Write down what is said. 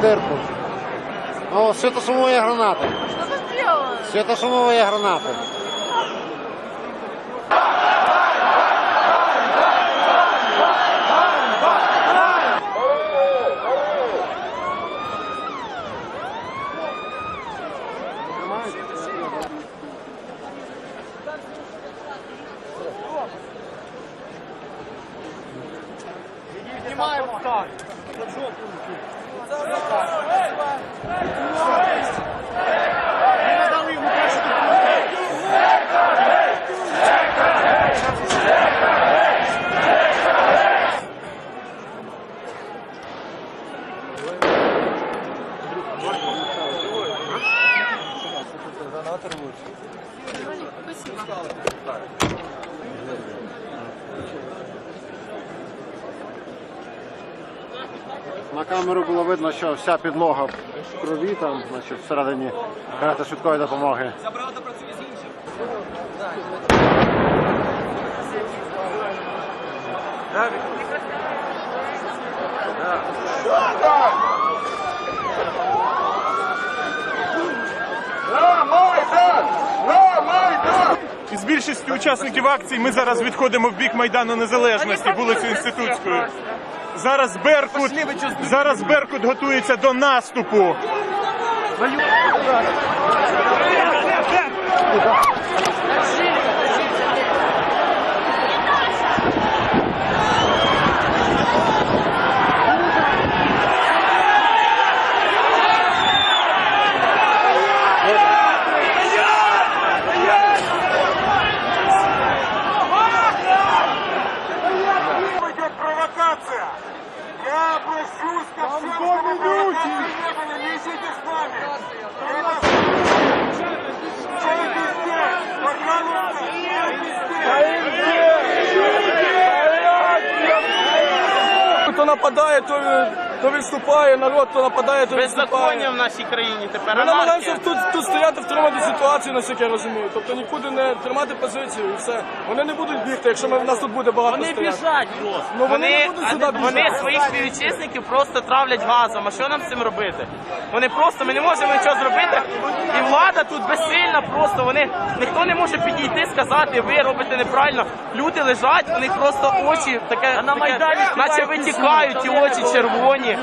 дырку. Ну, светошумовые гранаты. Что ты делаешь? Светошумовые гранаты. Спасибо. На камеру було видно, що вся підлога в крові там, значить, всередині карета швидкої допомоги. Із більшістю учасників акції ми зараз відходимо в бік Майдану Незалежності, вулицю Інститутською. Зараз Беркут, зараз Беркут готується до наступу. ситуация. Я обращусь ко всем, чтобы было не было, не с нами. Это все везде, пока нужно, все везде. Кто нападает, то то відступає, народ, то нападає, то Беззаконня відступає. в нашій країні тепер Ми намагаємося тут, тут стояти, втримати ситуацію, наскільки я розумію. Тобто нікуди не тримати позицію і все. Вони не будуть бігти, якщо ми, в нас тут буде багато Вони стояти. біжать просто. Ну, вони вони, не будуть сюди біжати. вони своїх співвітчизників просто травлять газом. А що нам з цим робити? Вони просто ми не можемо нічого зробити. І влада тут безсильна, просто вони ніхто не може підійти, сказати, ви робите неправильно. Люди лежать, у них просто очі таке, таке наче витікають, ті очі червоні.